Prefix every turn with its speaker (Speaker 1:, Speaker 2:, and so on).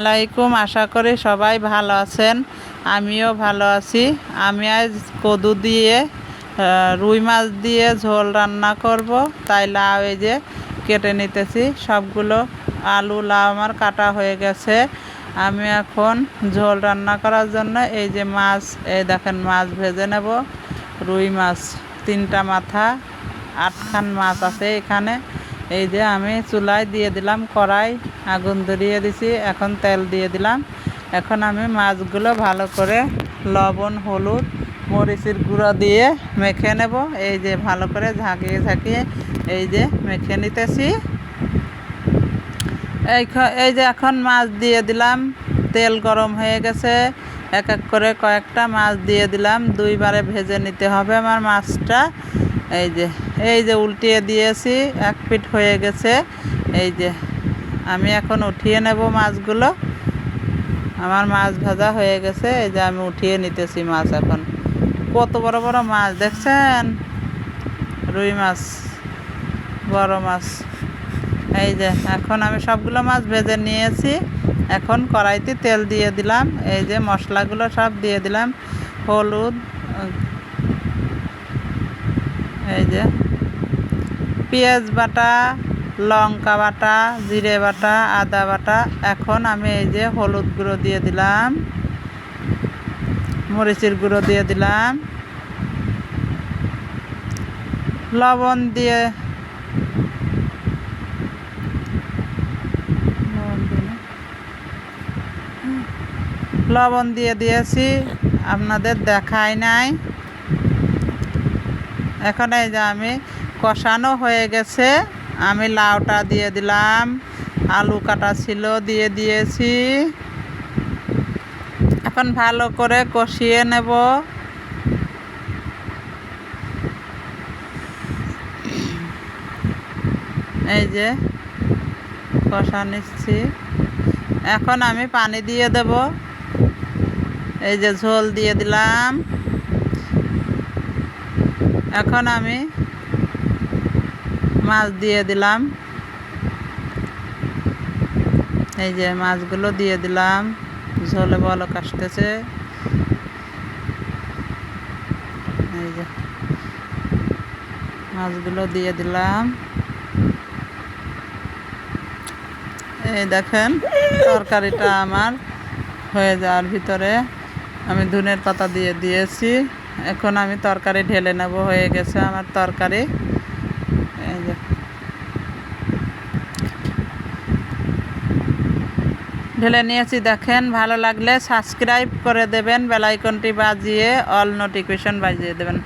Speaker 1: আলাইকুম, আশা করি সবাই ভালো আছেন। আমিও ভালো আছি। আমি আজ কদু দিয়ে রুই মাছ দিয়ে ঝোল রান্না করব। তাই লাউ এই যে কেটে নিতেছি। সবগুলো আলু, লাউ আমার কাটা হয়ে গেছে। আমি এখন ঝোল রান্না করার জন্য এই যে মাছ, এই দেখেন মাছ ভেজে নেব। রুই মাছ, তিনটা মাথা, আটখান মাছ আছে এখানে। এই যে আমি চুলায় দিয়ে দিলাম কড়াই। আগুন ধরিয়ে দিছি, এখন তেল দিয়ে দিলাম। এখন আমি মাছগুলো ভালো করে লবণ, হলুদ, মরিচের গুঁড়ো দিয়ে মেখে নেব। এই যে ভালো করে ঝাঁকিয়ে ঝাঁকিয়ে এই যে মেখে নিতেছি। এই এই যে এখন মাছ দিয়ে দিলাম। তেল গরম হয়ে গেছে। এক এক করে কয়েকটা মাছ দিয়ে দিলাম। দুইবারে ভেজে নিতে হবে আমার মাছটা। এই যে এই যে উল্টিয়ে দিয়েছি। এক পিঠ হয়ে গেছে। এই যে আমি এখন উঠিয়ে নেব মাছগুলো। আমার মাছ ভাজা হয়ে গেছে, এই যে আমি উঠিয়ে নিতেছি মাছ এখন। কত বড় বড় মাছ, দেখছেন? রুই মাছ, বড় মাছ। এই যে, এখন আমি সবগুলো মাছ ভেজে নিয়েছি। এখন কড়াইতে তেল দিয়ে দিলাম, এই যে মশলাগুলো সব দিয়ে দিলাম। হলুদ, এই যে, পেঁয়াজ বাটা লঙ্কা বাটা, জিরে বাটা, আদা বাটা। এখন আমি এই যে হলুদ গুঁড়ো দিয়ে দিলাম। মরিচের গুঁড়ো দিয়ে দিলাম। লবণ দিয়ে লবণ দিয়ে দিয়েছি। আপনাদের দেখাই নাই। এখন এই যে আমি কষানো হয়ে গেছে। আমি লাউটা দিয়ে দিলাম, আলু কাটা ছিল দিয়ে দিয়েছি। এখন ভালো করে কষিয়ে নেব। এই যে কষা নিচ্ছি। এখন আমি পানি দিয়ে দেব। এই যে ঝোল দিয়ে দিলাম। এখন আমি মাছ দিয়ে দিলাম। এই যে মাছগুলো দিয়ে দিলাম। ঝোলে বলক আসতেছে এই যে মাছগুলো দিয়ে দিলাম। এই দেখেন, তরকারিটা আমার হয়ে যাওয়ার ভিতরে আমি ধনের পাতা দিয়ে দিয়েছি। এখন আমি তরকারি ঢেলে নেব, হয়ে গেছে আমার তরকারি এই যে ঢেলে নিয়েছি দেখেন ভালো লাগলে সাবস্ক্রাইব করে দেবেন বেলাইকনটি বাজিয়ে অল নোটিফিকেশন বাজিয়ে দেবেন।